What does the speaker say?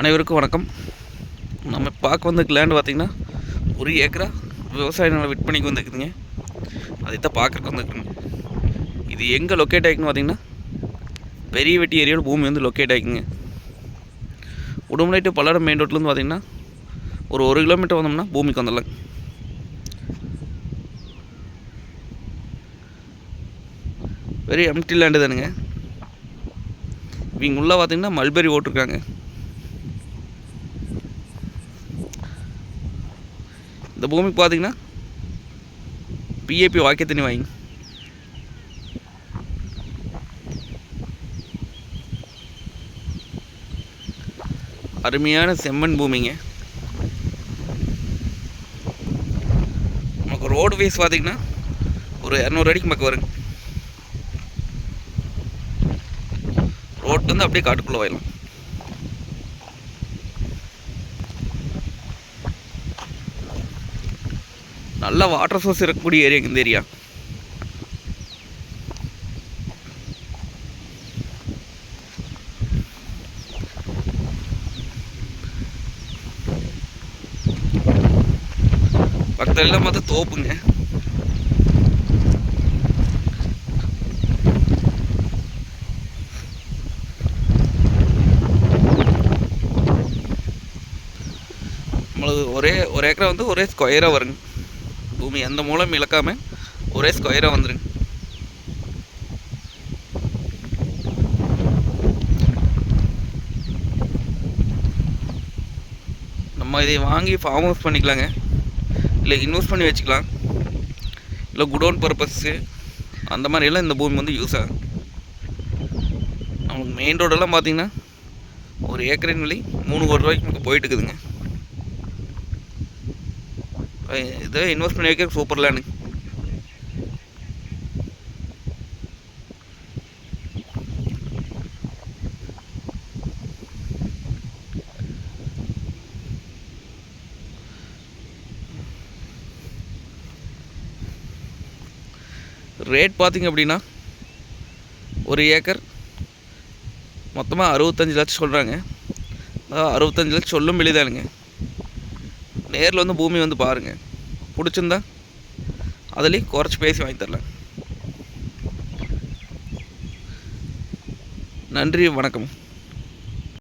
அனைவருக்கும் வணக்கம். நம்ம பார்க்க வந்த லேண்டு பார்த்திங்கன்னா ஒரு ஏக்கரா விவசாய நிலம் விற்பனைக்கு வந்துருக்குதுங்க. அதைத்தான் பார்க்குறக்கு வந்துருக்குங்க. இது எங்கே லொக்கேட் ஆகிக்குன்னு பார்த்தீங்கன்னா பெரிய வெட்டி ஏரியாவில் பூமி வந்து லொக்கேட் ஆகிக்குங்க உடுமலை டு பல்லடம் மெயின் ரோட்லேருந்து பார்த்திங்கன்னா ஒரு ஒரு கிலோமீட்டர் வந்தோம்னா பூமிக்கு வந்துடலாம். வெரி எம்டி லேண்டு தானுங்க. இவங்க உள்ளே பார்த்தீங்கன்னா மல்பெரி ஓட்டிருக்காங்க இந்த பூமிக்கு பார்த்தீங்கன்னா பிஏபி வாக்கிய தண்ணி வாங்கி. அருமையான செம்மண் பூமிங்க. நமக்கு ரோடு வேஸ் பார்த்தீங்கன்னா ஒரு இரநூறு அடிக்கு பக்கம் வருங்க. ரோட்டு வந்து அப்படியே காட்டுக்குள்ளே போயிடலாம். நல்ல வாட்டர் சோர்ஸ் இருக்கக்கூடிய ஏரியா இந்த ஏரியா? பக்கத்தில் எல்லாம் பார்த்தா தோப்புங்க. நம்மளுக்கு ஒரே ஒரு ஏக்கரை வந்து ஒரே ஸ்கொயராக வருங்க. பூமி எந்த மூலம் இழக்காமல் ஒரே ஸ்கொயராக வந்துருங்க நம்ம இதை வாங்கி ஃபார்ம் ஹவுஸ் பண்ணிக்கலாங்க. இல்லை இன்வெஸ்ட் பண்ணி வச்சுக்கலாம். இல்லை குடோன் பர்பஸ்ஸு அந்த மாதிரியெல்லாம் இந்த பூமி வந்து யூஸ் ஆகும் நமக்கு மெயின் ரோடெல்லாம் பார்த்திங்கன்னா ஒரு ஏக்கரின் விலை மூணு கோடி ரூபாய்க்கு நமக்கு போயிட்டு இருக்குதுங்க. இதை இன்வெஸ்ட் பண்ணி வைக்க சூப்பர் லேண்டு ரேட் பார்த்திங்க அப்படின்னா ஒரு ஏக்கர் மொத்தமாக அறுபத்தஞ்சு லட்சம் சொல்கிறாங்க அறுபத்தஞ்சி அறுபத்தஞ்சு லட்சம் சொல்லும் வெளிதானுங்க. நேரில் வந்து பூமி வந்து பாருங்கள் பிடிச்சிருந்தா அதுலேயும் குறைச்சி பேசி வாங்கி தரலாம். நன்றி வணக்கம்.